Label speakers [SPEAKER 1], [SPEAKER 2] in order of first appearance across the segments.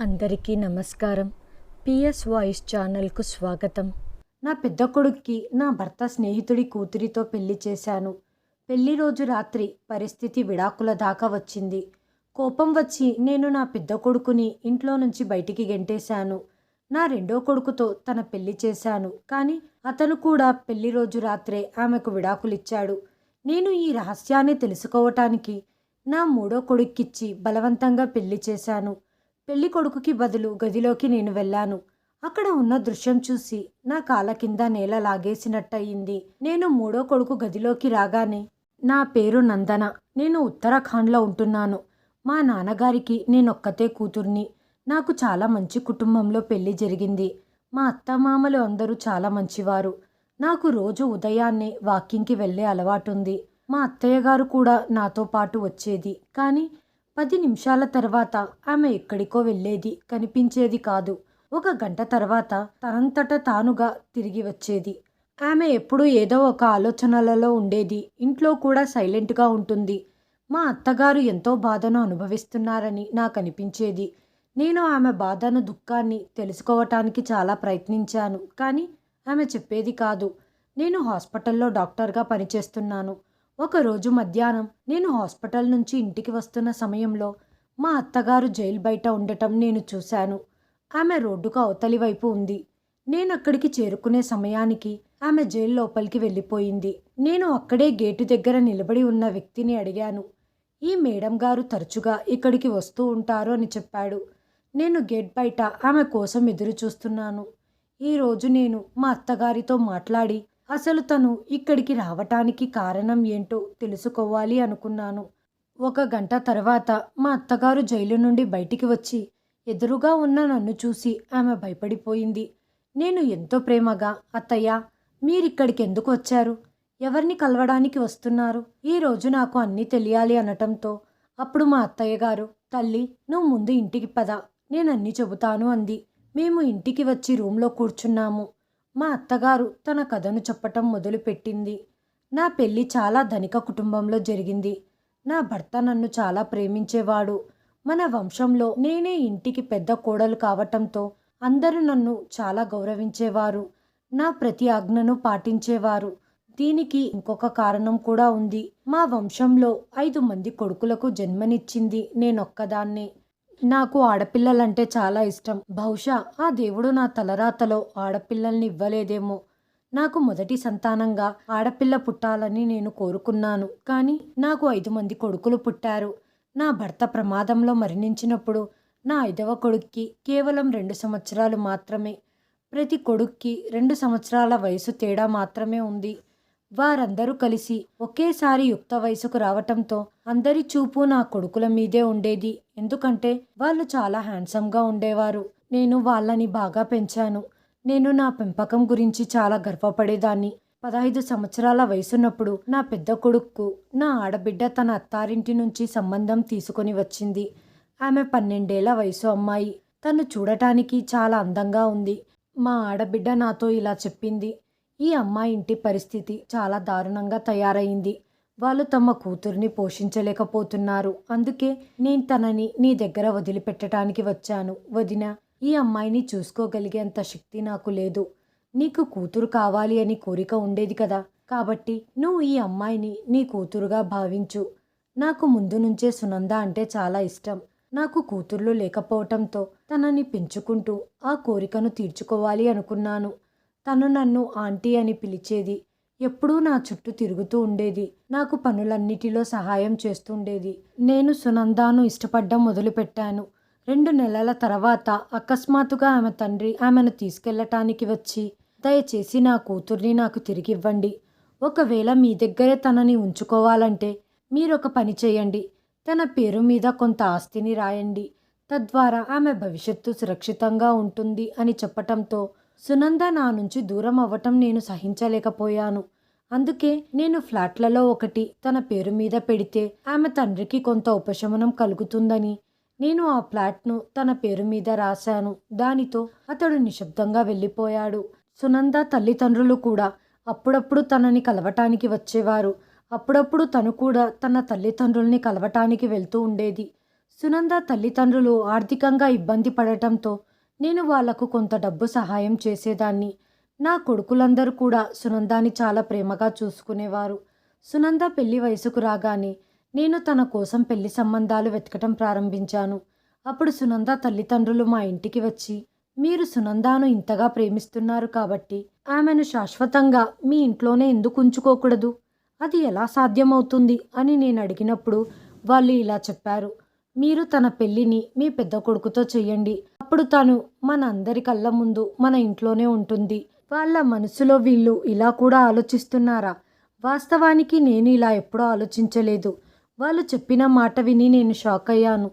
[SPEAKER 1] అందరికీ నమస్కారం. PS voice ఛానల్కు స్వాగతం. నా పెద్ద కొడుక్కి నా భర్త స్నేహితుడి కూతురితో పెళ్ళి చేశాను. పెళ్ళి రోజు రాత్రి పరిస్థితి విడాకుల దాకా వచ్చింది. కోపం వచ్చి నేను నా పెద్ద కొడుకుని ఇంట్లో నుంచి బయటికి గెంటేశాను. నా రెండో కొడుకుతో తన పెళ్ళి చేశాను. కానీ అతను కూడా పెళ్ళి రోజు రాత్రే ఆమెకు విడాకులిచ్చాడు. నేను ఈ రహస్యాన్ని తెలుసుకోవటానికి నా మూడో కొడుక్కిచ్చి బలవంతంగా పెళ్ళి చేశాను. పెళ్ళి కొడుకుకి బదులు గదిలోకి నేను వెళ్ళాను. అక్కడ ఉన్న దృశ్యం చూసి నా కాళ్ళ కింద నేల లాగేసినట్టయింది. నేను మూడో కొడుకు గదిలోకి రాగానే నా పేరు నందన. నేను ఉత్తరాఖండ్లో ఉంటున్నాను. మా నాన్నగారికి నేనొక్కతే కూతుర్ని. నాకు చాలా మంచి కుటుంబంలో పెళ్ళి జరిగింది. మా అత్తమామలు అందరూ చాలా మంచివారు. నాకు రోజు ఉదయాన్నే వాకింగ్కి వెళ్ళే అలవాటుంది. మా అత్తయ్య గారు కూడా నాతో పాటు వచ్చేది. కానీ పది నిమిషాల తర్వాత ఆమె ఎక్కడికో వెళ్ళేది కనిపించేది కాదు. ఒక గంట తర్వాత తనంతట తానుగా తిరిగి వచ్చేది. ఆమె ఎప్పుడూ ఏదో ఒక ఆలోచనలలో ఉండేది. ఇంట్లో కూడా సైలెంట్గా ఉంటుంది. మా అత్తగారు ఎంతో బాధను అనుభవిస్తున్నారని నాకు అనిపించేది. నేను ఆమె బాధను దుఃఖాన్ని తెలుసుకోవటానికి చాలా ప్రయత్నించాను. కానీ ఆమె చెప్పేది కాదు. నేను హాస్పిటల్లో డాక్టర్గా పనిచేస్తున్నాను. ఒకరోజు మధ్యాహ్నం నేను హాస్పిటల్ నుంచి ఇంటికి వస్తున్న సమయంలో మా అత్తగారు జైలు బయట ఉండటం నేను చూశాను. ఆమె రోడ్డుకు అవతలి వైపు ఉంది. నేను అక్కడికి చేరుకునే సమయానికి ఆమె జైలు లోపలికి వెళ్ళిపోయింది. నేను అక్కడే గేటు దగ్గర నిలబడి ఉన్న వ్యక్తిని అడిగాను. ఈ మేడం గారు తరచుగా ఇక్కడికి వస్తూ ఉంటారు అని చెప్పాడు. నేను గేట్ బయట ఆమె కోసం ఎదురు చూస్తున్నాను. ఈరోజు నేను మా అత్తగారితో మాట్లాడి అసలు తను ఇక్కడికి రావటానికి కారణం ఏంటో తెలుసుకోవాలి అనుకున్నాను. ఒక గంట తర్వాత మా అత్తగారు జైలు నుండి బయటికి వచ్చి ఎదురుగా ఉన్న నన్ను చూసి ఆమె భయపడిపోయింది. నేను ఎంతో ప్రేమగా అత్తయ్య మీరిక్కడికి ఎందుకు వచ్చారు? ఎవరిని కలవడానికి వస్తున్నారు? ఈరోజు నాకు అన్నీ తెలియాలి అనటంతో అప్పుడు మా అత్తయ్య గారు తల్లి నువ్వు ముందు ఇంటికి పద నేను చెబుతాను అంది. మేము ఇంటికి వచ్చి రూమ్లో కూర్చున్నాము. మా అత్తగారు తన కథను చెప్పటం మొదలుపెట్టింది. నా పెళ్ళి చాలా ధనిక కుటుంబంలో జరిగింది. నా భర్త నన్ను చాలా ప్రేమించేవాడు. మన వంశంలో నేనే ఇంటికి పెద్ద కోడలు కావటంతో అందరూ నన్ను చాలా గౌరవించేవారు. నా ప్రతి ఆజ్ఞను పాటించేవారు. దీనికి ఇంకొక కారణం కూడా ఉంది. మా వంశంలో ఐదు మంది కొడుకులకు జన్మనిచ్చింది నేనొక్కదాన్నే. నాకు ఆడపిల్లలంటే చాలా ఇష్టం. బహుశా ఆ దేవుడు నా తలరాతలో ఆడపిల్లల్ని ఇవ్వలేదేమో. నాకు మొదటి సంతానంగా ఆడపిల్ల పుట్టాలని నేను కోరుకున్నాను. కానీ నాకు ఐదు మంది కొడుకులు పుట్టారు. నా భర్త ప్రమాదంలో మరణించినప్పుడు నా ఐదవ కొడుక్కి కేవలం రెండు సంవత్సరాలు మాత్రమే. ప్రతి కొడుక్కి రెండు సంవత్సరాల వయసు తేడా మాత్రమే ఉంది. వారందరూ కలిసి ఒకేసారి యుక్త వయసుకు రావటంతో అందరి చూపు నా కొడుకుల మీదే ఉండేది. ఎందుకంటే వాళ్ళు చాలా హ్యాండ్సమ్గా ఉండేవారు. నేను వాళ్ళని బాగా పెంచాను. నేను నా పెంపకం గురించి చాలా గర్వపడేదాన్ని. పదహైదు సంవత్సరాల వయసున్నప్పుడు నా పెద్ద కొడుక్కు నా ఆడబిడ్డ తన అత్తారింటి నుంచి సంబంధం తీసుకొని వచ్చింది. ఆమె పన్నెండేళ్ళ వయసు అమ్మాయి. తను చూడటానికి చాలా అందంగా ఉంది. మా ఆడబిడ్డ నాతో ఇలా చెప్పింది. ఈ అమ్మాయి ఇంటి పరిస్థితి చాలా దారుణంగా తయారైంది. వాళ్ళు తమ కూతుర్ని పోషించలేకపోతున్నారు. అందుకే నేను తనని నీ దగ్గర వదిలిపెట్టడానికి వచ్చాను. వదిన ఈ అమ్మాయిని చూసుకోగలిగేంత శక్తి నాకు లేదు. నీకు కూతురు కావాలి అని కోరిక ఉండేది కదా. కాబట్టి నువ్వు ఈ అమ్మాయిని నీ కూతురుగా భావించు. నాకు ముందు నుంచే సునంద అంటే చాలా ఇష్టం. నాకు కూతుర్లు లేకపోవటంతో తనని పెంచుకుంటూ ఆ కోరికను తీర్చుకోవాలి అనుకున్నాను. తను నన్ను ఆంటీ అని పిలిచేది. ఎప్పుడూ నా చుట్టూ తిరుగుతూ ఉండేది. నాకు పనులన్నిటిలో సహాయం చేస్తుండేది. నేను సునందాను ఇష్టపడ్డం మొదలుపెట్టాను. రెండు నెలల తర్వాత అకస్మాత్తుగా ఆమె తండ్రి ఆమెను తీసుకెళ్ళటానికి వచ్చి దయచేసి నా కూతుర్ని నాకు తిరిగివ్వండి. ఒకవేళ మీ దగ్గరే తనని ఉంచుకోవాలంటే మీరొక పని చేయండి. తన పేరు మీద కొంత ఆస్తిని రాయండి. తద్వారా ఆమె భవిష్యత్తు సురక్షితంగా ఉంటుంది అని చెప్పటంతో సునంద నా నుంచి దూరం అవ్వటం నేను సహించలేకపోయాను. అందుకే నేను ఫ్లాట్లలో ఒకటి తన పేరు మీద పెడితే ఆమె తండ్రికి కొంత ఉపశమనం కలుగుతుందని నేను ఆ ఫ్లాట్ను తన పేరు మీద రాశాను. దానితో అతడు నిశ్శబ్దంగా వెళ్ళిపోయాడు. సునంద తల్లిదండ్రులు కూడా అప్పుడప్పుడు తనని కలవటానికి వచ్చేవారు. అప్పుడప్పుడు తను కూడా తన తల్లిదండ్రుల్ని కలవటానికి వెళ్తూ ఉండేది. సునంద తల్లిదండ్రులు ఆర్థికంగా ఇబ్బంది పడటంతో నేను వాళ్ళకు కొంత డబ్బు సహాయం చేసేదాన్ని. నా కొడుకులందరూ కూడా సునందాని చాలా ప్రేమగా చూసుకునేవారు. సునంద పెళ్ళి వయసుకు రాగానే నేను తన కోసం పెళ్ళి సంబంధాలు వెతకటం ప్రారంభించాను. అప్పుడు సునంద తల్లిదండ్రులు మా ఇంటికి వచ్చి మీరు సునందాను ఇంతగా ప్రేమిస్తున్నారు కాబట్టి ఆమెను శాశ్వతంగా మీ ఇంట్లోనే ఎందుకు ఉంచుకోకూడదు? అది ఎలా సాధ్యమవుతుంది? అని నేను అడిగినప్పుడు వాళ్ళు ఇలా చెప్పారు. మీరు తన పెళ్ళిని మీ పెద్ద కొడుకుతో చెయ్యండి. అప్పుడు తను మన అందరి కళ్ళ ముందు మన ఇంట్లోనే ఉంటుంది. వాళ్ళ మనసులో వీళ్ళు ఇలా కూడా ఆలోచిస్తున్నారా? వాస్తవానికి నేను ఇలా ఎప్పుడూ ఆలోచించలేదు. వాళ్ళు చెప్పిన మాట విని నేను షాక్ అయ్యాను.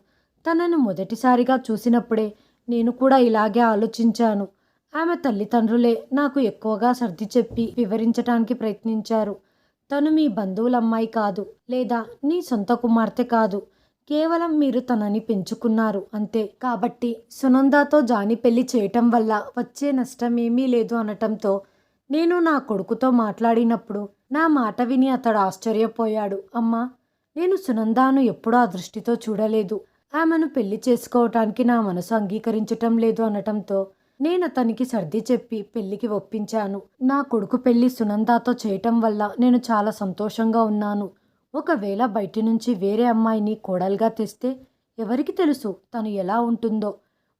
[SPEAKER 1] తనను మొదటిసారిగా చూసినప్పుడే నేను కూడా ఇలాగే ఆలోచించాను. ఆమె తల్లిదండ్రులే నాకు ఎక్కువగా సర్ది చెప్పి వివరించడానికి ప్రయత్నించారు. తను మీ బంధువుల అమ్మాయి కాదు లేదా నీ సొంత కుమార్తె కాదు. కేవలం మీరు తనని పెంచుకున్నారు అంతే. కాబట్టి సునందాతో జాని పెళ్ళి చేయటం వల్ల వచ్చే నష్టం ఏమీ లేదు అనటంతో నేను నా కొడుకుతో మాట్లాడినప్పుడు నా మాట విని అతడు ఆశ్చర్యపోయాడు. అమ్మా నేను సునందాను ఎప్పుడూ ఆ దృష్టితో చూడలేదు. ఆమెను పెళ్ళి చేసుకోవటానికి నా మనసు అంగీకరించటం లేదు అనటంతో నేను అతనికి సర్ది చెప్పి పెళ్ళికి ఒప్పించాను. నా కొడుకు పెళ్ళి సునందాతో చేయటం వల్ల నేను చాలా సంతోషంగా ఉన్నాను. ఒకవేళ బయటి నుంచి వేరే అమ్మాయిని కోడలుగా తెస్తే ఎవరికి తెలుసు తను ఎలా ఉంటుందో.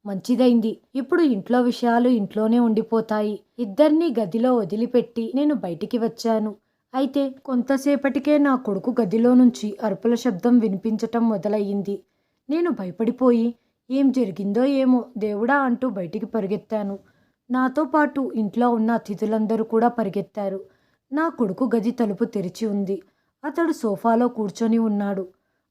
[SPEAKER 1] మంచిదైంది. ఇప్పుడు ఇంట్లో విషయాలు ఇంట్లోనే ఉండిపోతాయి. ఇద్దరినీ గదిలో వదిలిపెట్టి నేను బయటికి వచ్చాను. అయితే కొంతసేపటికే నా కొడుకు గదిలో నుంచి అరుపుల శబ్దం వినిపించటం మొదలయ్యింది. నేను భయపడిపోయి ఏం జరిగిందో ఏమో దేవుడా అంటూ బయటికి పరిగెత్తాను. నాతో పాటు ఇంట్లో ఉన్న అతిథులందరూ కూడా పరిగెత్తారు. నా కొడుకు గది తలుపు తెరిచి ఉంది. అతడు సోఫాలో కూర్చొని ఉన్నాడు.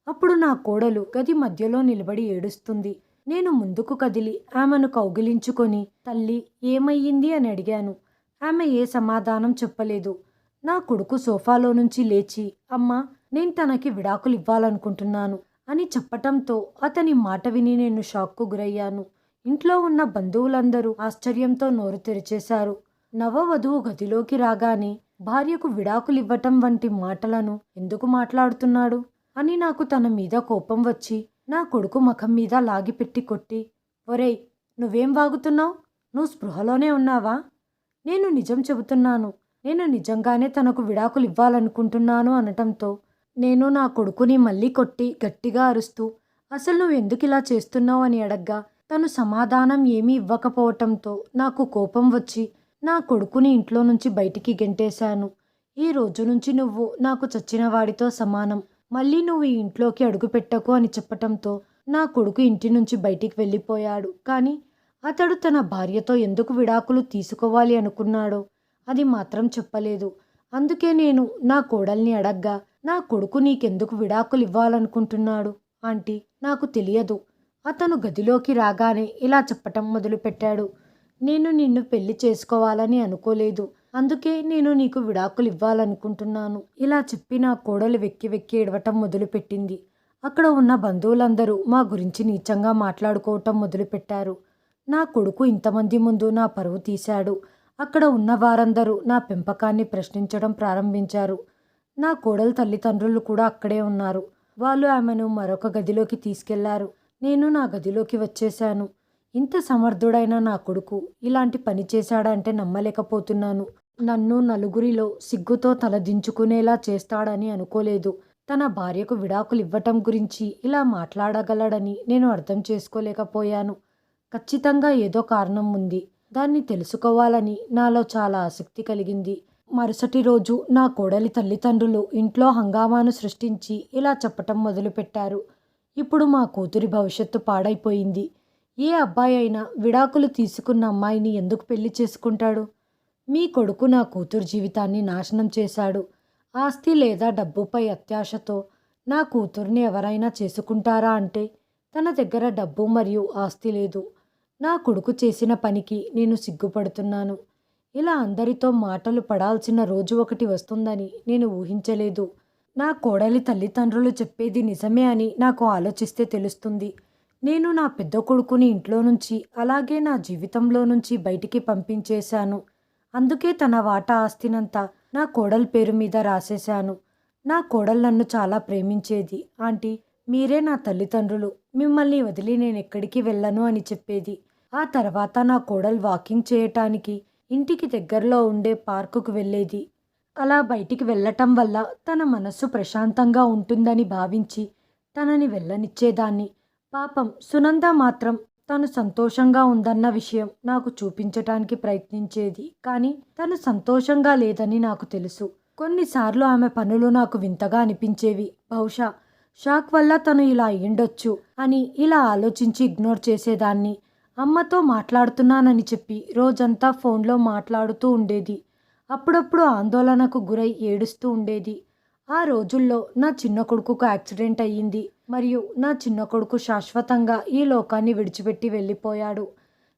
[SPEAKER 1] అప్పుడు నా కోడలు గది మధ్యలో నిలబడి ఏడుస్తుంది. నేను ముందుకు కదిలి ఆమెను కౌగిలించుకొని తల్లి ఏమయ్యింది? అని అడిగాను. ఆమె ఏ సమాధానం చెప్పలేదు. నా కొడుకు సోఫాలో నుంచి లేచి అమ్మా నేను తనకి విడాకులు ఇవ్వాలనుకుంటున్నాను అని చెప్పటంతో అతని మాట విని నేను షాక్కు గురయ్యాను. ఇంట్లో ఉన్న బంధువులందరూ ఆశ్చర్యంతో నోరు తెరిచేశారు. నవవధువు గదిలోకి రాగానే భార్యకు విడాకులివ్వటం వంటి మాటలను ఎందుకు మాట్లాడుతున్నాడు? అని నాకు తన మీద కోపం వచ్చి నా కొడుకు ముఖం మీద లాగిపెట్టి కొట్టి ఒరేయ్ నువ్వేం వాగుతున్నావు? నువ్వు స్పృహలోనే ఉన్నావా? నేను నిజం చెబుతున్నాను. నేను నిజంగానే తనకు విడాకులు ఇవ్వాలనుకుంటున్నాను అనటంతో నేను నా కొడుకుని మళ్ళీ కొట్టి గట్టిగా అరుస్తూ అసలు నువ్వు ఎందుకు ఇలా చేస్తున్నావు? అని అడగ్గా తను సమాధానం ఏమీ ఇవ్వకపోవటంతో నాకు కోపం వచ్చి నా కొడుకుని ఇంట్లో నుంచి బయటికి గెంటేశాను. ఈ రోజు నుంచి నువ్వు నాకు చచ్చిన వాడితో సమానం. మళ్ళీ నువ్వు ఈ ఇంట్లోకి అడుగు పెట్టకు అని చెప్పటంతో నా కొడుకు ఇంటి నుంచి బయటికి వెళ్ళిపోయాడు. కానీ అతడు తన భార్యతో ఎందుకు విడాకులు తీసుకోవాలి అనుకున్నాడో అది మాత్రం చెప్పలేదు. అందుకే నేను నా కోడల్ని అడగ్గా నా కొడుకు నీకెందుకు విడాకులు ఇవ్వాలనుకుంటున్నాడు? ఆంటీ నాకు తెలియదు. అతను గదిలోకి రాగానే ఇలా చెప్పటం మొదలుపెట్టాడు. నేను నిన్ను పెళ్ళి చేసుకోవాలని అనుకోలేదు. అందుకే నేను నీకు విడాకులు ఇవ్వాలనుకుంటున్నాను. ఇలా చెప్పి నా కోడలు వెక్కి వెక్కి ఏడవటం మొదలుపెట్టింది. అక్కడ ఉన్న బంధువులందరూ మా గురించి నీచంగా మాట్లాడుకోవటం మొదలుపెట్టారు. నా కొడుకు ఇంతమంది ముందు నా పరువు తీశాడు. అక్కడ ఉన్న వారందరూ నా పెంపకాన్ని ప్రశ్నించడం ప్రారంభించారు. నా కోడలు తల్లిదండ్రులు కూడా అక్కడే ఉన్నారు. వాళ్ళు ఆమెను మరొక గదిలోకి తీసుకెళ్ళారు. నేను నా గదిలోకి వచ్చేశాను. ఇంత సమర్థుడైన నా కొడుకు ఇలాంటి పని చేశాడంటే నమ్మలేకపోతున్నాను. నన్ను నలుగురిలో సిగ్గుతో తలదించుకునేలా చేస్తాడని అనుకోలేదు. తన భార్యకు విడాకులు ఇవ్వటం గురించి ఇలా మాట్లాడగలడని నేను అర్థం చేసుకోలేకపోయాను. ఖచ్చితంగా ఏదో కారణం ఉంది. దాన్ని తెలుసుకోవాలని నాలో చాలా ఆసక్తి కలిగింది. మరుసటి రోజు నా కోడలి తల్లిదండ్రులు ఇంట్లో హంగామాను సృష్టించి ఇలా చెప్పటం మొదలుపెట్టారు. ఇప్పుడు మా కూతురి భవిష్యత్తు పాడైపోయింది. ఏ అబ్బాయి అయినా విడాకులు తీసుకున్న అమ్మాయిని ఎందుకు పెళ్ళి చేసుకుంటాడు? మీ కొడుకు నా కూతురు జీవితాన్ని నాశనం చేశాడు. ఆస్తి లేదా డబ్బుపై అత్యాశతో నా కూతుర్ని ఎవరైనా చేసుకుంటారా అంటే తన దగ్గర డబ్బు మరియు ఆస్తి లేదు. నా కొడుకు చేసిన పనికి నేను సిగ్గుపడుతున్నాను. ఇలా అందరితో మాటలు పడాల్సిన రోజు ఒకటి వస్తుందని నేను ఊహించలేదు. నా కోడలి తల్లిదండ్రులు చెప్పేది నిజమే అని నాకు ఆలోచిస్తే తెలుస్తుంది. నేను నా పెద్ద కొడుకుని ఇంట్లో నుంచి అలాగే నా జీవితంలో నుంచి బయటికి పంపించేశాను. అందుకే తన వాటా ఆస్తినంతా నా కోడల పేరు మీద రాసేశాను. నా కోడలు నన్ను చాలా ప్రేమించేది. ఆంటీ మీరే నా తల్లిదండ్రులు. మిమ్మల్ని వదిలి నేను ఎక్కడికి వెళ్ళను అని చెప్పేది. ఆ తర్వాత నా కోడలు వాకింగ్ చేయటానికి ఇంటికి దగ్గరలో ఉండే పార్కుకు వెళ్ళేది. అలా బయటికి వెళ్ళటం వల్ల తన మనస్సు ప్రశాంతంగా ఉంటుందని భావించి తనని వెళ్ళనిచ్చేదాన్ని. పాపం సునంద మాత్రం తను సంతోషంగా ఉందన్న విషయం నాకు చూపించటానికి ప్రయత్నించేది. కానీ తను సంతోషంగా లేదని నాకు తెలుసు. కొన్నిసార్లు ఆమె పనులు నాకు వింతగా అనిపించేవి. బహుశా షాక్ వల్ల తను ఇలా అయ్యిండొచ్చు అని ఇలా ఆలోచించి ఇగ్నోర్ చేసేదాన్ని. అమ్మతో మాట్లాడుతున్నానని చెప్పి రోజంతా ఫోన్లో మాట్లాడుతూ ఉండేది. అప్పుడప్పుడు ఆందోళనకు గురై ఏడుస్తూ ఉండేది. ఆ రోజుల్లో నా చిన్న కొడుకుకు యాక్సిడెంట్ అయ్యింది. మరియు నా చిన్న కొడుకు శాశ్వతంగా ఈ లోకాన్ని విడిచిపెట్టి వెళ్ళిపోయాడు.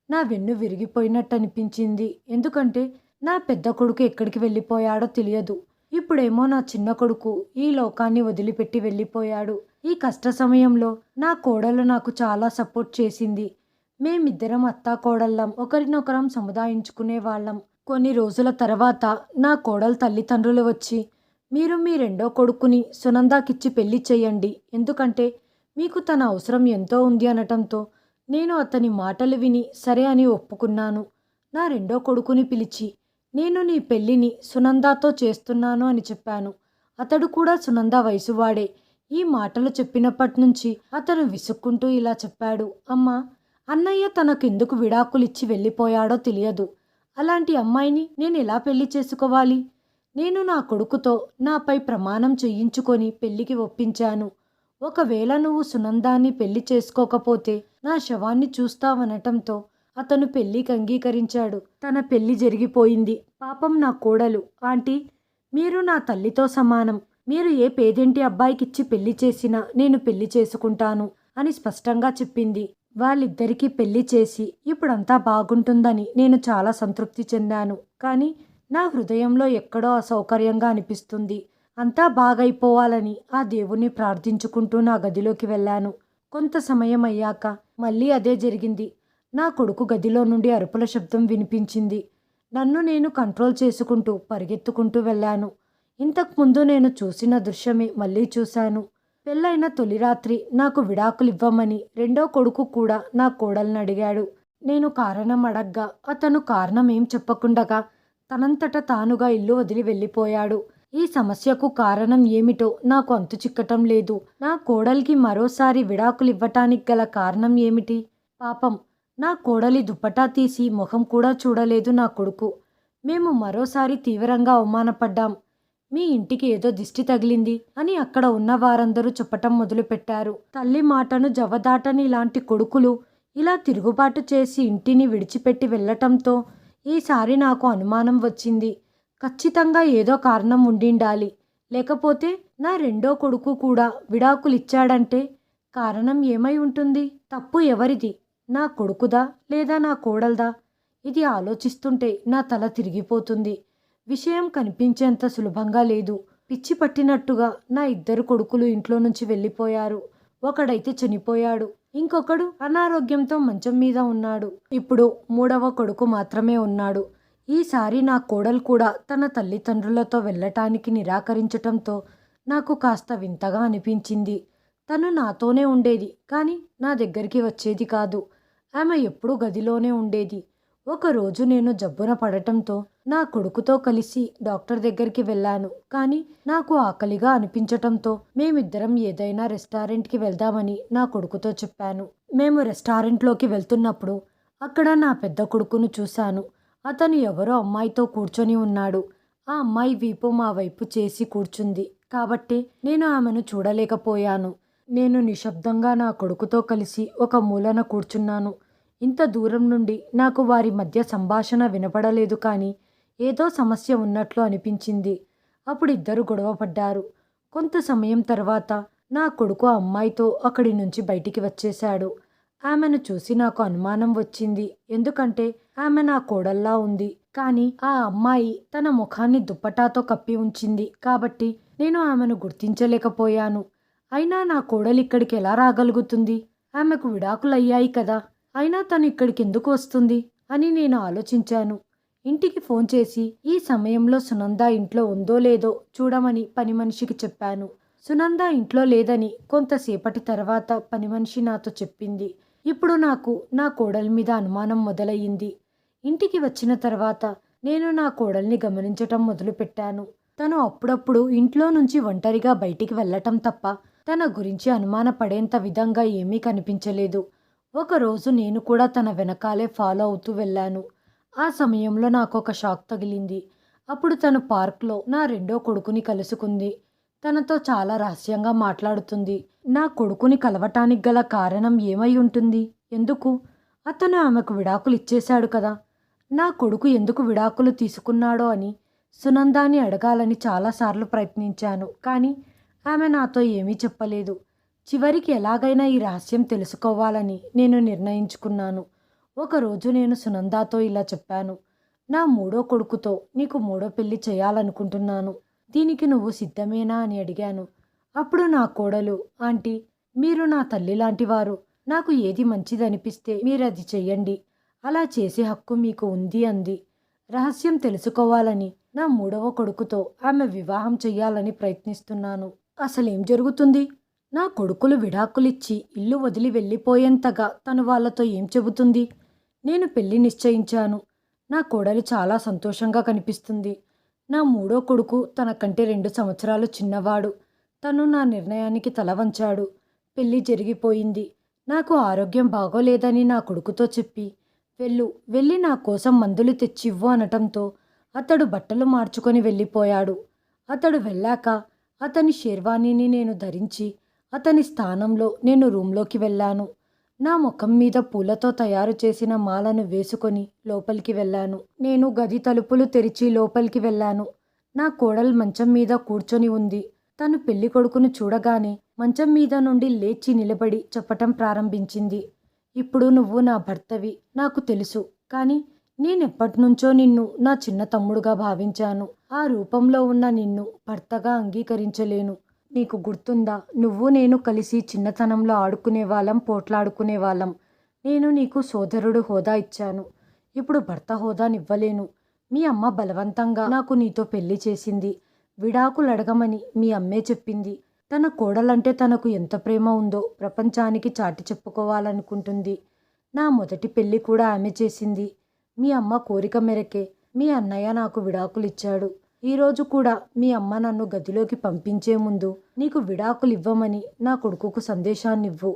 [SPEAKER 1] నా వెన్ను విరిగిపోయినట్టు అనిపించింది ఎందుకంటే నా పెద్ద కొడుకు ఎక్కడికి వెళ్ళిపోయాడో తెలియదు. ఇప్పుడేమో నా చిన్న కొడుకు ఈ లోకాన్ని వదిలిపెట్టి వెళ్ళిపోయాడు. ఈ కష్ట సమయంలో నా కోడలు నాకు చాలా సపోర్ట్ చేసింది. మేమిద్దరం అత్తా కోడళ్ళం. ఒకరినొకరం సముదాయించుకునే వాళ్ళం. కొన్ని రోజుల తర్వాత నా కోడలు తల్లిదండ్రులు వచ్చి మీరు మీ రెండో కొడుకుని సునందాకిచ్చి పెళ్ళి చేయండి. ఎందుకంటే మీకు తన అవసరం ఎంతో ఉంది అనటంతో నేను అతని మాటలు విని సరే అని ఒప్పుకున్నాను. నా రెండో కొడుకుని పిలిచి నేను నీ పెళ్ళిని సునందాతో చేస్తున్నాను అని చెప్పాను. అతడు కూడా సునంద వయసువాడే. ఈ మాటలు చెప్పినప్పటి నుంచి అతను విసుక్కుంటూ ఇలా చెప్పాడు. అమ్మా అన్నయ్య తనకెందుకు విడాకులిచ్చి వెళ్ళిపోయాడో తెలియదు. అలాంటి అమ్మాయిని నేను ఎలా పెళ్ళి చేసుకోవాలి? నేను నా కొడుకుతో నాపై ప్రమాణం చేయించుకొని పెళ్ళికి ఒప్పించాను. ఒకవేళ నువ్వు సునందాన్ని పెళ్ళి చేసుకోకపోతే నా శవాన్ని చూస్తావనటంతో అతను పెళ్ళికి అంగీకరించాడు. తన పెళ్ళి జరిగిపోయింది. పాపం నా కోడలు. ఆంటీ మీరు నా తల్లితో సమానం. మీరు ఏ పేదింటి అబ్బాయికిచ్చి పెళ్ళి చేసినా నేను పెళ్ళి చేసుకుంటాను అని స్పష్టంగా చెప్పింది. వాళ్ళిద్దరికీ పెళ్ళి చేసి ఇప్పుడంతా బాగుంటుందని నేను చాలా సంతృప్తి చెందాను. కానీ నా హృదయంలో ఎక్కడో అసౌకర్యంగా అనిపిస్తుంది. అంతా బాగైపోవాలని ఆ దేవుణ్ణి ప్రార్థించుకుంటూ నా గదిలోకి వెళ్ళాను. కొంత సమయం అయ్యాక మళ్ళీ అదే జరిగింది. నా కొడుకు గదిలో నుండి అరుపుల శబ్దం వినిపించింది. నన్ను నేను కంట్రోల్ చేసుకుంటూ పరిగెత్తుకుంటూ వెళ్ళాను. ఇంతకుముందు నేను చూసిన దృశ్యమే మళ్ళీ చూశాను. పెళ్ళైన తొలి రాత్రి నాకు విడాకులు ఇవ్వమని రెండో కొడుకు కూడా నా కోడల్ని అడిగాడు. నేను కారణం అడగ్గా అతను కారణం ఏం చెప్పకుండగా తనంతట తానుగా ఇల్లు వదిలి వెళ్ళిపోయాడు. ఈ సమస్యకు కారణం ఏమిటో నాకు అంతు చిక్కటం లేదు. నా కోడలికి మరోసారి విడాకులు ఇవ్వటానికి గల కారణం ఏమిటి? పాపం నా కోడలి దుప్పటా తీసి ముఖం కూడా చూడలేదు నా కొడుకు. మేము మరోసారి తీవ్రంగా అవమానపడ్డాం. మీ ఇంటికి ఏదో దిష్టి తగిలింది అని అక్కడ ఉన్న వారందరూ చెప్పటం మొదలుపెట్టారు. తల్లి మాటను జవదాటని ఇలాంటి కొడుకులు ఇలా తిరుగుబాటు చేసి ఇంటిని విడిచిపెట్టి వెళ్ళటంతో ఈసారి నాకు అనుమానం వచ్చింది. ఖచ్చితంగా ఏదో కారణం ఉండిండాలి. లేకపోతే నా రెండో కొడుకు కూడా విడాకులిచ్చాడంటే కారణం ఏమై ఉంటుంది? తప్పు ఎవరిది? నా కొడుకుదా లేదా నా కోడల్దా? ఇది ఆలోచిస్తుంటే నా తల తిరిగిపోతుంది. విషయం కనిపించేంత సులభంగా లేదు. పిచ్చి పట్టినట్టుగా నా ఇద్దరు కొడుకులు ఇంట్లో నుంచి వెళ్ళిపోయారు. ఒకడైతే చనిపోయాడు. ఇంకొకడు అనారోగ్యంతో మంచం మీద ఉన్నాడు. ఇప్పుడు మూడవ కొడుకు మాత్రమే ఉన్నాడు. ఈసారి నా కోడలు కూడా తన తల్లిదండ్రులతో వెళ్ళటానికి నిరాకరించటంతో నాకు కాస్త వింతగా అనిపించింది. తను నాతోనే ఉండేది కానీ నా దగ్గరికి వచ్చేది కాదు. ఆమె ఎప్పుడూ గదిలోనే ఉండేది. ఒకరోజు నేను జబ్బున పడటంతో నా కొడుకుతో కలిసి డాక్టర్ దగ్గరికి వెళ్ళాను. కానీ నాకు ఆకలిగా అనిపించటంతో మేమిద్దరం ఏదైనా రెస్టారెంట్కి వెళ్దామని నా కొడుకుతో చెప్పాను. మేము రెస్టారెంట్లోకి వెళ్తున్నప్పుడు అక్కడ నా పెద్ద కొడుకును చూశాను. అతను ఎవరో అమ్మాయితో కూర్చొని ఉన్నాడు. ఆ అమ్మాయి వీపు మా వైపు చేసి కూర్చుంది. కాబట్టి నేను ఆమెను చూడలేకపోయాను. నేను నిశ్శబ్దంగా నా కొడుకుతో కలిసి ఒక మూలన కూర్చున్నాను. ఇంత దూరం నుండి నాకు వారి మధ్య సంభాషణ వినపడలేదు కానీ ఏదో సమస్య ఉన్నట్లు అనిపించింది. అప్పుడు ఇద్దరు గొడవపడ్డారు కొంత సమయం తర్వాత నా కొడుకు ఆ అమ్మాయితో అక్కడి నుంచి బయటికి వచ్చేశాడు. ఆమెను చూసి నాకు అనుమానం వచ్చింది. ఎందుకంటే ఆమె నా కోడల్లా ఉంది. కానీ ఆ అమ్మాయి తన ముఖాన్ని దుప్పటాతో కప్పి ఉంచింది. కాబట్టి నేను ఆమెను గుర్తించలేకపోయాను. అయినా నా కోడలు ఇక్కడికి ఎలా రాగలుగుతుంది? ఆమెకు విడాకులు అయ్యాయి కదా. అయినా తను ఇక్కడికి ఎందుకు వస్తుంది? అని నేను ఆలోచించాను. ఇంటికి ఫోన్ చేసి ఈ సమయంలో సునంద ఇంట్లో ఉందో లేదో చూడమని పని మనిషికి చెప్పాను. సునంద ఇంట్లో లేదని కొంతసేపటి తర్వాత పని మనిషి నాతో చెప్పింది. ఇప్పుడు నాకు నా కోడల మీద అనుమానం మొదలయ్యింది. ఇంటికి వచ్చిన తర్వాత నేను నా కోడల్ని గమనించటం మొదలుపెట్టాను. తను అప్పుడప్పుడు ఇంట్లో నుంచి ఒంటరిగా బయటికి వెళ్ళటం తప్ప తన గురించి అనుమానపడేంత విధంగా ఏమీ కనిపించలేదు. ఒకరోజు నేను కూడా తన వెనకాలే ఫాలో అవుతూ వెళ్ళాను. ఆ సమయంలో నాకు ఒక షాక్ తగిలింది. అప్పుడు తను పార్క్లో నా రెండో కొడుకుని కలుసుకుంది. తనతో చాలా రహస్యంగా మాట్లాడుతుంది. నా కొడుకుని కలవటానికి గల కారణం ఏమై ఉంటుంది? ఎందుకు? అతను ఆమెకు విడాకులు ఇచ్చేశాడు కదా. నా కొడుకు ఎందుకు విడాకులు తీసుకున్నాడో అని సునందాని అడగాలని చాలాసార్లు ప్రయత్నించాను. కానీ ఆమె నాతో ఏమీ చెప్పలేదు. చివరికి ఎలాగైనా ఈ రహస్యం తెలుసుకోవాలని నేను నిర్ణయించుకున్నాను. ఒకరోజు నేను సునందాతో ఇలా చెప్పాను. నా మూడో కొడుకుతో నీకు మూడో పెళ్ళి చేయాలనుకుంటున్నాను. దీనికి నువ్వు సిద్ధమేనా అని అడిగాను. అప్పుడు నా కోడలు ఆంటీ మీరు నా తల్లి లాంటివారు. నాకు ఏది మంచిదనిపిస్తే మీరు అది చెయ్యండి. అలా చేసే హక్కు మీకు ఉంది అంది. రహస్యం తెలుసుకోవాలని నా మూడవ కొడుకుతో ఆమె వివాహం చెయ్యాలని ప్రయత్నిస్తున్నాను. అసలేం జరుగుతుంది? నా కొడుకులు విడాకులిచ్చి ఇల్లు వదిలి వెళ్ళిపోయేంతగా తను వాళ్ళతో ఏం చెబుతుంది? నేను పెళ్ళి నిశ్చయించాను. నా కోడలు చాలా సంతోషంగా కనిపిస్తుంది. నా మూడో కొడుకు తన కంటే రెండు సంవత్సరాలు చిన్నవాడు. తను నా నిర్ణయానికి తల వంచాడు. పెళ్ళి జరిగిపోయింది. నాకు ఆరోగ్యం బాగోలేదని నా కొడుకుతో చెప్పి వెళ్ళు వెళ్ళి నా కోసం మందులు తెచ్చివ్వు అనటంతో అతడు బట్టలు మార్చుకొని వెళ్ళిపోయాడు. అతడు వెళ్ళాక అతని షేర్వాణిని నేను ధరించి అతని స్థానంలో నేను రూంలోకి వెళ్ళాను. నా ముఖం మీద పూలతో తయారు చేసిన మాలను వేసుకొని లోపలికి వెళ్ళాను. నేను గది తలుపులు తెరిచి లోపలికి వెళ్ళాను. నా కోడలు మంచం మీద కూర్చొని ఉంది. తను పెళ్ళి కొడుకును చూడగానే మంచం మీద నుండి లేచి నిలబడి చెప్పటం ప్రారంభించింది. ఇప్పుడు నువ్వు నా భర్తవి నాకు తెలుసు. కానీ నేనెప్పటినుంచో నిన్ను నా చిన్న తమ్ముడుగా భావించాను. ఆ రూపంలో ఉన్న నిన్ను భర్తగా అంగీకరించలేను. నీకు గుర్తుందా? నువ్వు నేను కలిసి చిన్నతనంలో ఆడుకునే వాళ్ళం పోట్లాడుకునే వాళ్ళం. నేను నీకు సోదరుడు హోదా ఇచ్చాను. ఇప్పుడు భర్త హోదానివ్వలేను. మీ అమ్మ బలవంతంగా నాకు నీతో పెళ్ళి చేసింది. విడాకులు అడగమని మీ అమ్మే చెప్పింది. తన కోడలంటే తనకు ఎంత ప్రేమ ఉందో ప్రపంచానికి చాటి చెప్పుకోవాలనుకుంటుంది. నా మొదటి పెళ్ళి కూడా ఆమె చేసింది. మీ అమ్మ కోరిక మేరకే మీ అన్నయ్య నాకు విడాకులిచ్చాడు. ఈరోజు కూడా మీ అమ్మ నన్ను గదిలోకి పంపించే ముందు నీకు విడాకులు ఇవ్వమని నా కొడుకుకు సందేశాన్నివ్వు.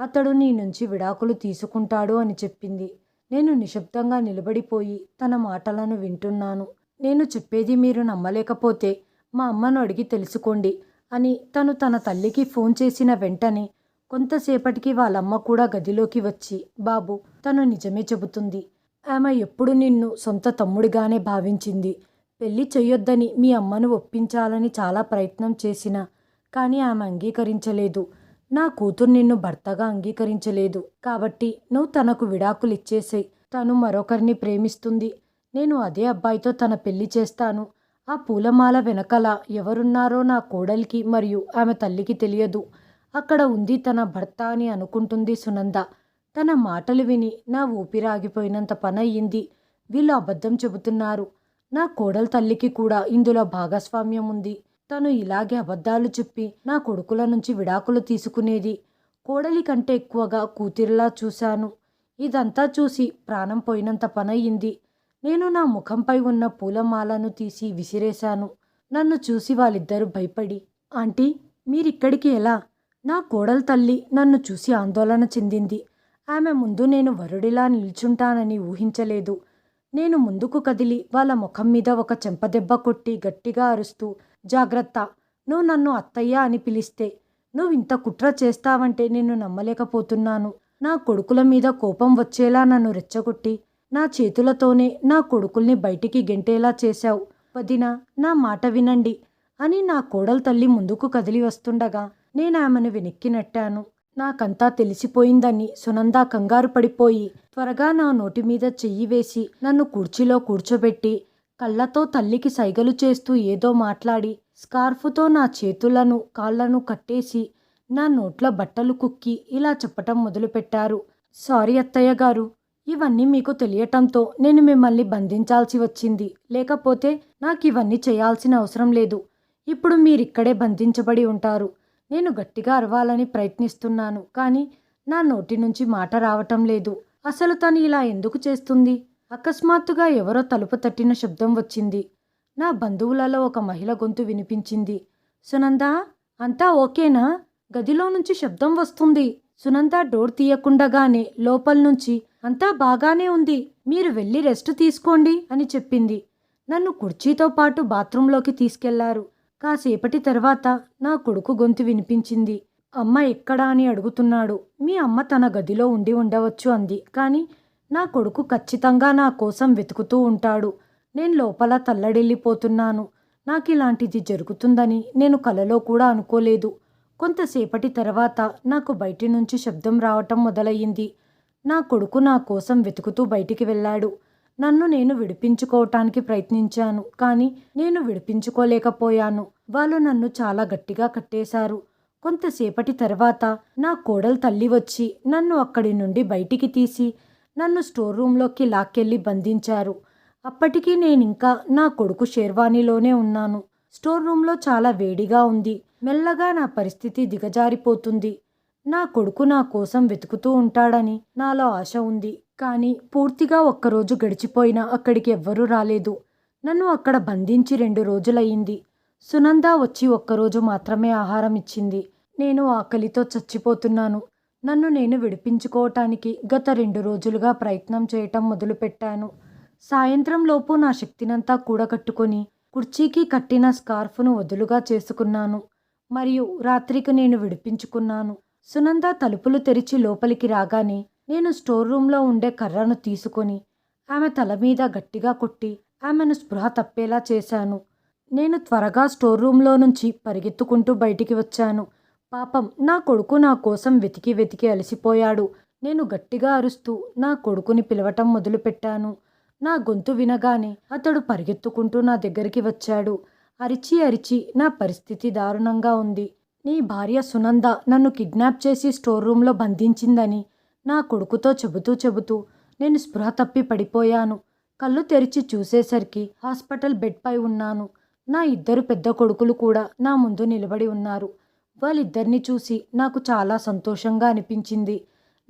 [SPEAKER 1] అతడు నీ నుంచి విడాకులు తీసుకుంటాడు అని చెప్పింది. నేను నిశ్శబ్దంగా నిలబడిపోయి తన మాటలను వింటున్నాను. నేను చెప్పేది మీరు నమ్మలేకపోతే మా అమ్మను అడిగి తెలుసుకోండి అని తను తన తల్లికి ఫోన్ చేసిన వెంటనే కొంతసేపటికి వాళ్ళమ్మ కూడా గదిలోకి వచ్చి బాబు తను నిజమే చెబుతుంది. ఆమె ఎప్పుడు నిన్ను సొంత తమ్ముడిగానే భావించింది. పెళ్ళి చెయ్యొద్దని మీ అమ్మను ఒప్పించాలని చాలా ప్రయత్నం చేసినా కానీ ఆమె అంగీకరించలేదు. నా కూతురు నిన్ను భర్తగా అంగీకరించలేదు కాబట్టి నువ్వు తనకు విడాకులు ఇచ్చేసేయ్. తను మరొకరిని ప్రేమిస్తుంది. నేను అదే అబ్బాయితో తన పెళ్ళి చేస్తాను. ఆ పూలమాల వెనకల ఎవరున్నారో నా కోడలికి మరియు ఆమె తల్లికి తెలియదు. అక్కడ ఉంది తన భర్త అని అనుకుంటుంది సునంద. తన మాటలు విని నా ఊపిరాగిపోయినంత పని అయ్యింది వీళ్ళు అబద్ధం చెబుతున్నారు. నా కోడల తల్లికి కూడా ఇందులో భాగస్వామ్యం ఉంది. తను ఇలాగే అబద్ధాలు చెప్పి నా కొడుకుల నుంచి విడాకులు తీసుకునేది కోడలి కంటే ఎక్కువగా కూతురిలా చూశాను. ఇదంతా చూసి ప్రాణం పోయినంత పనయ్యింది నేను నా ముఖంపై ఉన్న పూలమాలను తీసి విసిరేశాను. నన్ను చూసి వాళ్ళిద్దరూ భయపడి ఆంటీ మీరిక్కడికి ఎలా? నా కోడల తల్లి నన్ను చూసి ఆందోళన చెందింది. ఆమె ముందు నేను వరుడిలా నిల్చుంటానని ఊహించలేదు. నేను ముందుకు కదిలి వాళ్ళ ముఖం మీద ఒక చెంపదెబ్బ కొట్టి గట్టిగా అరుస్తూ జాగ్రత్త నువ్వు నన్ను అత్తయ్య అని పిలిస్తే నువ్వు ఇంత కుట్ర చేస్తావంటే నేను నమ్మలేకపోతున్నాను. నా కొడుకుల మీద కోపం వచ్చేలా నన్ను రెచ్చగొట్టి నా చేతులతోనే నా కొడుకుల్ని బయటికి గెంటేలా చేశావు. వదిన నా మాట వినండి అని నా కోడల తల్లి ముందుకు కదిలి వస్తుండగా నేను ఆమెను వెనక్కి నెట్టాను. నాకంతా తెలిసిపోయిందని సునంద కంగారు పడిపోయి త్వరగా నా నోటి మీద చెయ్యి వేసి నన్ను కుర్చీలో కూర్చోబెట్టి కళ్ళతో తల్లికి సైగలు చేస్తూ ఏదో మాట్లాడి స్కార్ఫుతో నా చేతులను కాళ్ళను కట్టేసి నా నోట్లో బట్టలు కుక్కి ఇలా చెప్పటం మొదలుపెట్టారు. సారీ అత్తయ్య గారు ఇవన్నీ మీకు తెలియటంతో నేను మిమ్మల్ని బంధించాల్సి వచ్చింది. లేకపోతే నాకు ఇవన్నీ చేయాల్సిన అవసరం లేదు. ఇప్పుడు మీరిక్కడే బంధించబడి ఉంటారు. నేను గట్టిగా అరవాలని ప్రయత్నిస్తున్నాను కానీ నా నోటి నుంచి మాట రావటం లేదు. అసలు తను ఇలా ఎందుకు చేస్తుంది? అకస్మాత్తుగా ఎవరో తలుపు తట్టిన శబ్దం వచ్చింది. నా బంధువులలో ఒక మహిళ గొంతు వినిపించింది. సునంద అంతా ఓకేనా? గదిలో నుంచి శబ్దం వస్తుంది. సునంద డోర్ తీయకుండగానే లోపల నుంచి అంతా బాగానే ఉంది. మీరు వెళ్ళి రెస్ట్ తీసుకోండి అని చెప్పింది. నన్ను కుర్చీతో పాటు బాత్రూంలోకి తీసుకెళ్ళారు. కాసేపటి తర్వాత నా కొడుకు గొంతు వినిపించింది. అమ్మ ఎక్కడా అని అడుగుతున్నాడు. మీ అమ్మ తన గదిలో ఉండి ఉండవచ్చు అంది. కానీ నా కొడుకు ఖచ్చితంగా నా కోసం వెతుకుతూ ఉంటాడు. నేను లోపల తల్లడిల్లిపోతున్నాను. నాకు ఇలాంటిది జరుగుతుందని నేను కలలో కూడా అనుకోలేదు. కొంతసేపటి తర్వాత నాకు బయటి నుంచి శబ్దం రావటం మొదలయ్యింది. నా కొడుకు నా కోసం వెతుకుతూ బయటికి వెళ్ళాడు. నన్ను నేను విడిపించుకోవటానికి ప్రయత్నించాను. కానీ నేను విడిపించుకోలేకపోయాను. వాళ్ళు నన్ను చాలా గట్టిగా కట్టేశారు. కొంతసేపటి తర్వాత నా కోడలు తల్లి వచ్చి నన్ను అక్కడి నుండి బయటికి తీసి నన్ను స్టోర్ రూమ్లోకి లాక్కెళ్ళి బంధించారు. అప్పటికి నేను ఇంకా నా కొడుకు షేర్వానీలోనే ఉన్నాను. స్టోర్ రూమ్లో చాలా వేడిగా ఉంది. మెల్లగా నా పరిస్థితి దిగజారిపోతుంది. నా కొడుకు నా కోసం వెతుకుతూ ఉంటాడని నాలో ఆశ ఉంది. కానీ పూర్తిగా ఒక్కరోజు గడిచిపోయినా అక్కడికి ఎవ్వరూ రాలేదు. నన్ను అక్కడ బంధించి రెండు రోజులయ్యింది. సునంద వచ్చి ఒక్కరోజు మాత్రమే ఆహారం ఇచ్చింది. నేను ఆకలితో చచ్చిపోతున్నాను. నన్ను నేను విడిపించుకోవటానికి గత రెండు రోజులుగా ప్రయత్నం చేయటం మొదలుపెట్టాను. సాయంత్రంలోపు నా శక్తినంతా కూడగట్టుకొని కుర్చీకి కట్టిన స్కార్ఫ్ను వదులుగా చేసుకున్నాను. మరియు రాత్రికి నేను విడిపించుకున్నాను. సునంద తలుపులు తెరిచి లోపలికి రాగానే నేను స్టోర్ రూమ్లో ఉండే కర్రను తీసుకొని ఆమె తల మీద గట్టిగా కొట్టి ఆమెను స్పృహ తప్పేలా చేశాను. నేను త్వరగా స్టోర్ రూమ్లో నుంచి పరిగెత్తుకుంటూ బయటికి వచ్చాను. పాపం నా కొడుకు నా కోసం వెతికి వెతికి అలసిపోయాడు. నేను గట్టిగా అరుస్తూ నా కొడుకుని పిలవటం మొదలుపెట్టాను. నా గొంతు వినగానే అతడు పరిగెత్తుకుంటూ నా దగ్గరికి వచ్చాడు. అరిచి అరిచి నా పరిస్థితి దారుణంగా ఉంది. నీ భార్య సునంద నన్ను కిడ్నాప్ చేసి స్టోర్ రూమ్లో బంధించిందని నా కొడుకుతో చెబుతూ చెబుతూ నేను స్పృహ తప్పి పడిపోయాను. కళ్ళు తెరిచి చూసేసరికి హాస్పిటల్ బెడ్పై ఉన్నాను. నా ఇద్దరు పెద్ద కొడుకులు కూడా నా ముందు నిలబడి ఉన్నారు. వాళ్ళిద్దరిని చూసి నాకు చాలా సంతోషంగా అనిపించింది.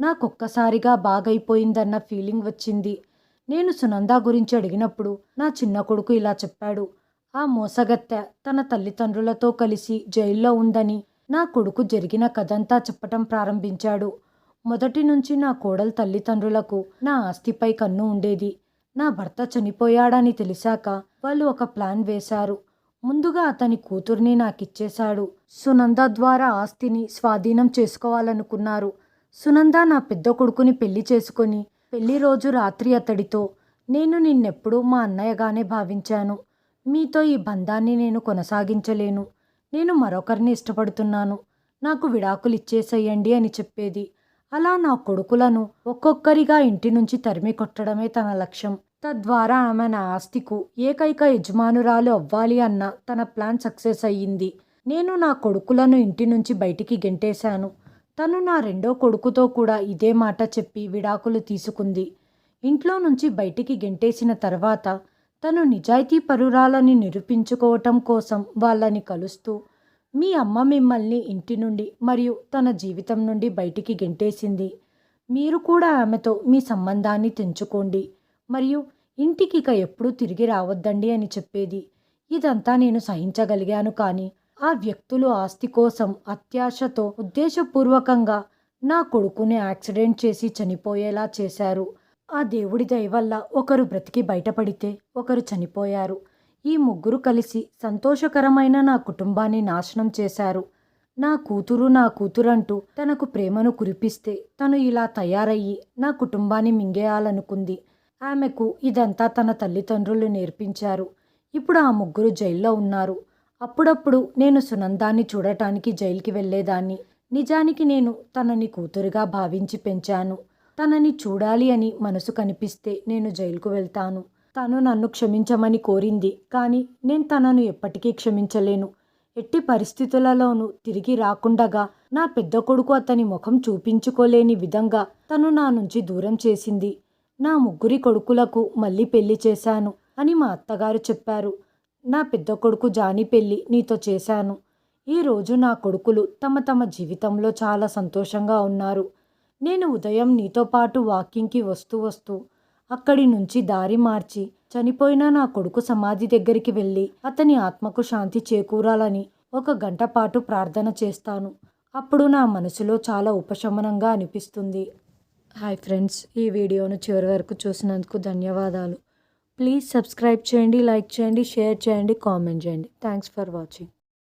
[SPEAKER 1] నాకొక్కసారిగా బాగైపోయిందన్న ఫీలింగ్ వచ్చింది. నేను సునంద గురించి అడిగినప్పుడు నా చిన్న కొడుకు ఇలా చెప్పాడు. ఆ మోసగత్తె తన తల్లిదండ్రులతో కలిసి జైల్లో ఉందని నా కొడుకు జరిగిన కథంతా చెప్పటం ప్రారంభించాడు. మొదటి నుంచి నా కోడలు తల్లిదండ్రులకు నా ఆస్తిపై కన్ను ఉండేది. నా భర్త చనిపోయాడని తెలిసాక వాళ్ళు ఒక ప్లాన్ వేశారు. ముందుగా అతని కూతుర్ని నాకిచ్చేశాడు. సునంద ద్వారా ఆస్తిని స్వాధీనం చేసుకోవాలనుకున్నారు. సునంద నా పెద్ద కొడుకుని పెళ్ళి చేసుకొని పెళ్ళి రోజు రాత్రి అతడితో నేను నిన్నెప్పుడూ మా అన్నయ్యగానే భావించాను. మీతో ఈ బంధాన్ని నేను కొనసాగించలేను. నేను మరొకరిని ఇష్టపడుతున్నాను. నాకు విడాకులు ఇచ్చేసేయండి అని చెప్పేది. అలా నా కొడుకులను ఒక్కొక్కరిగా ఇంటి నుంచి తరిమి కొట్టడమే తన లక్ష్యం. తద్వారా ఆమె నా ఆస్తికు ఏకైక యజమానురాలు అవ్వాలి అన్న తన ప్లాన్ సక్సెస్ అయ్యింది. నేను నా కొడుకులను ఇంటి నుంచి బయటికి గెంటేశాను. తను నా రెండో కొడుకుతో కూడా ఇదే మాట చెప్పి విడాకులు తీసుకుంది. ఇంట్లో నుంచి బయటికి గెంటేసిన తర్వాత తను నిజాయితీ పరురాలని నిరూపించుకోవటం కోసం వాళ్ళని కలుస్తూ మీ అమ్మ మిమ్మల్ని ఇంటి నుండి మరియు తన జీవితం నుండి బయటికి గెంటేసింది. మీరు కూడా ఆమెతో మీ సంబంధాన్ని తెంచుకోండి మరియు ఇంటికి ఇక ఎప్పుడూ తిరిగి రావద్దండి అని చెప్పేది. ఇదంతా నేను సహించగలిగాను కానీ ఆ వ్యక్తులు ఆస్తి కోసం అత్యాశతో ఉద్దేశపూర్వకంగా నా కొడుకుని యాక్సిడెంట్ చేసి చనిపోయేలా చేశారు. ఆ దేవుడి దయ వల్ల ఒకరు బ్రతికి బయటపడితే ఒకరు చనిపోయారు. ఈ ముగ్గురు కలిసి సంతోషకరమైన నా కుటుంబాన్ని నాశనం చేశారు. నా కూతురు నా కూతురంటూ తనకు ప్రేమను కురిపిస్తే తను ఇలా తయారయ్యి నా కుటుంబాన్ని మింగేయాలనుకుంది. ఆమెకు ఇదంతా తన తల్లిదండ్రులు నేర్పించారు. ఇప్పుడు ఆ ముగ్గురు జైల్లో ఉన్నారు. అప్పుడప్పుడు నేను సునందాన్ని చూడటానికి జైలుకి వెళ్ళేదాన్ని. నిజానికి నేను తనని కూతురుగా భావించి పెంచాను. తనని చూడాలి అని మనసు కనిపిస్తే నేను జైలుకు వెళ్తాను. తను నన్ను క్షమించమని కోరింది. కానీ నేను తనను ఎప్పటికీ క్షమించలేను. ఎట్టి పరిస్థితులలోనూ తిరిగి రాకుండగా నా పెద్ద కొడుకు అతని ముఖం చూపించుకోలేని విధంగా తను నా నుంచి దూరం చేసింది. నా ముగ్గురి కొడుకులకు మళ్ళీ పెళ్ళి చేశాను అని మా అత్తగారు చెప్పారు. నా పెద్ద కొడుకు జానీ పెళ్ళి నీతో చేశాను. ఈరోజు నా కొడుకులు తమ తమ జీవితంలో చాలా సంతోషంగా ఉన్నారు. నేను ఉదయం నీతో పాటు వాకింగ్కి వస్తూ వస్తూ అక్కడి నుంచి దారి మార్చి చనిపోయిన నా కొడుకు సమాధి దగ్గరికి వెళ్ళి అతని ఆత్మకు శాంతి చేకూరాలని ఒక గంట పాటు ప్రార్థన చేస్తాను. అప్పుడు నా మనసులో చాలా ఉపశమనంగా అనిపిస్తుంది. హాయ్ ఫ్రెండ్స్ ఈ వీడియోను చివరి వరకు చూసినందుకు ధన్యవాదాలు. ప్లీజ్ సబ్స్క్రైబ్ చేయండి లైక్ చేయండి షేర్ చేయండి కామెంట్ చేయండి. Thanks for watching.